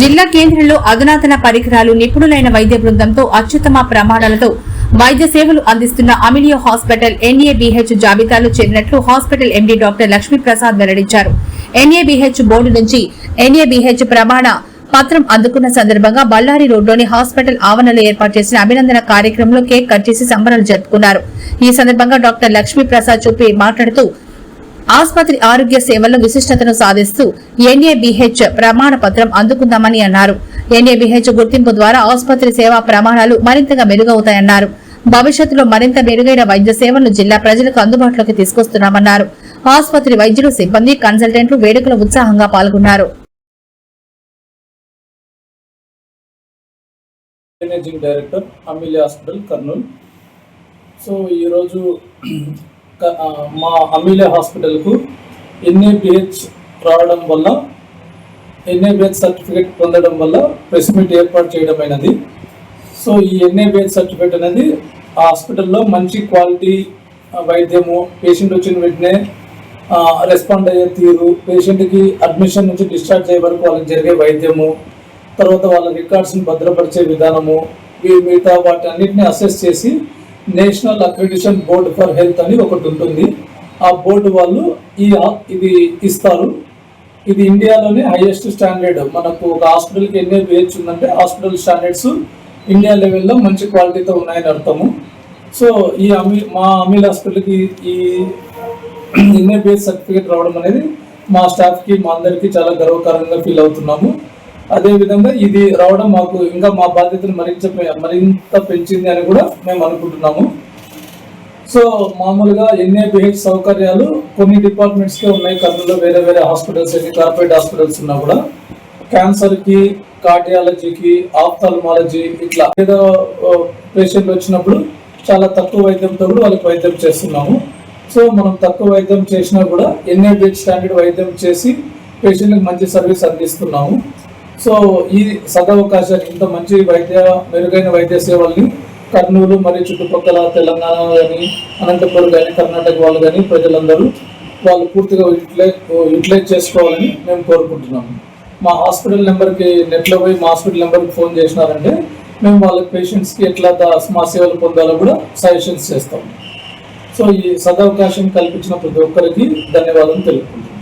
జిల్లా కేంద్రంలో అధునాతన పరికరాలు నిపుణులైన వైద్య బృందంతో అత్యుత్తమ ప్రమాణాలతో వైద్య సేవలు అందిస్తున్న అమిలియో హాస్పిటల్ ఎన్ఏబిహెచ్ జాబితాలో చేరినట్లు హాస్పిటల్ ఎండీ డాక్టర్ లక్ష్మీప్రసాద్ వెల్లడించారు. ఎన్ఏబిహెచ్ బోర్డు నుంచి ఎన్ఏబిహెచ్ ప్రమాణ పత్రం అందుకున్న సందర్భంగా బళ్ళారి రోడ్లోని హాస్పిటల్ ఆవరణలో ఏర్పాటు చేసిన అభినందన కార్యక్రమంలో కేక్ కట్ చేసి సంబరాలు జరుపుకున్నారు. ఈ సందర్భంగా డాక్టర్ లక్ష్మీప్రసాద్ చూపి మాట్లాడుతూ ఆసుపత్రి ఆరోగ్య సేవల్లో విశిష్టతను సాధిస్తూ ఎన్ఏబిహెచ్ ప్రమాణ పత్రం అందుకుందామని అన్నారు. ఎన్ఏబిహెచ్ గుర్తింపు ద్వారా ఆసుపత్రి సేవా ప్రమాణాలు మరింతగా మెరుగవుతాయన్నారు. భవిష్యత్తులో మరింత మెరుగైన వైద్య సేవలను జిల్లా ప్రజలకు అందుబాటులోకి తీసుకొస్తున్నామన్నారు. ఆసుపత్రి వైద్యులు సిబ్బంది కన్సల్టెంట్లు వేడుకలో ఉత్సాహంగా పాల్గొన్నారు. Managing director Ameelio hospital Kurnool. So ఈరోజు మా అమీలే హాస్పిటల్కు ఎన్ఏబిహెచ్ రావడం వల్ల ఎన్ఏబిహెచ్ సర్టిఫికేట్ పొందడం వల్ల ప్రెస్ మీట్ ఏర్పాటు చేయడం అయినది. సో ఈ ఎన్ఏబిహెచ్ సర్టిఫికేట్ అనేది ఆ హాస్పిటల్లో మంచి క్వాలిటీ వైద్యము పేషెంట్ వచ్చిన వెంటనే రెస్పాండ్ అయ్యే తీరు పేషెంట్కి అడ్మిషన్ నుంచి డిశ్చార్జ్ అయ్యే వరకు వాళ్ళకి జరిగే వైద్యము తర్వాత వాళ్ళ రికార్డ్స్ని భద్రపరిచే విధానము మిగతా వాటి అన్నింటినీ అసెస్ చేసి national accreditation board for health అని ఒకటి ఉంటుంది. ఆ బోర్డు వాళ్ళు ఈ ఇది ఇస్తారు. ఇది ఇండియాలోనే హైయెస్ట్ స్టాండర్డ్. మనకు ఒక హాస్పిటల్కి ఎన్ని బిహెచ్ ఉందంటే హాస్పిటల్ స్టాండర్డ్స్ ఇండియా లెవెల్లో మంచి క్వాలిటీతో ఉన్నాయని అర్థము. సో ఈ అమీ మా అమీల్ హాస్పిటల్కి ఈ ఎన్ఏబిఎస్ సర్టిఫికేట్ రావడం అనేది మా స్టాఫ్కి మా అందరికీ చాలా గర్వకారంగా ఫీల్ అవుతున్నాము. అదేవిధంగా ఇది రావడం మాకు ఇంకా మా బాధ్యతను మరింత మరింత పెంచింది అని కూడా మేము అనుకుంటున్నాము. సో మామూలుగా ఎన్ఏబిహెచ్ సౌకర్యాలు కొన్ని డిపార్ట్మెంట్స్కే ఉన్నాయి. కర్నూలులో వేరే వేరే హాస్పిటల్స్ ఎన్ని కార్పొరేట్ హాస్పిటల్స్ ఉన్నా కూడా. క్యాన్సర్కి కార్డియాలజీకి ఆప్థాల్మాలజీ ఇట్లా ఏదో పేషెంట్ వచ్చినప్పుడు చాలా తక్కువ వైద్యంతో కూడా వాళ్ళకి వైద్యం చేస్తున్నాము. సో మనం తక్కువ వైద్యం చేసినా కూడా ఎన్ఏబిహెచ్ స్టాండర్డ్ వైద్యం చేసి పేషెంట్కి మంచి సర్వీస్ అందిస్తున్నాము. సో ఈ సదవకాశాన్ని ఇంత మంచి వైద్య మెరుగైన వైద్య సేవల్ని కర్నూలు మరియు చుట్టుపక్కల తెలంగాణ కానీ అనంతపురం కానీ కర్ణాటక వాళ్ళు కానీ ప్రజలందరూ వాళ్ళు పూర్తిగా యూటిలైజ్ యూటిలైజ్ చేసుకోవాలని మేము కోరుకుంటున్నాము మా హాస్పిటల్ నెంబర్కి నెట్లో పోయి మా హాస్పిటల్ నెంబర్కి ఫోన్ చేసినారంటే మేము వాళ్ళ పేషెంట్స్కి ఎట్లా మా సేవలు పొందాలో కూడా సజెషన్స్ చేస్తాం. సో ఈ సదవకాశం కల్పించిన ప్రతి ఒక్కరికి ధన్యవాదాలు తెలుపుకుంటున్నాం.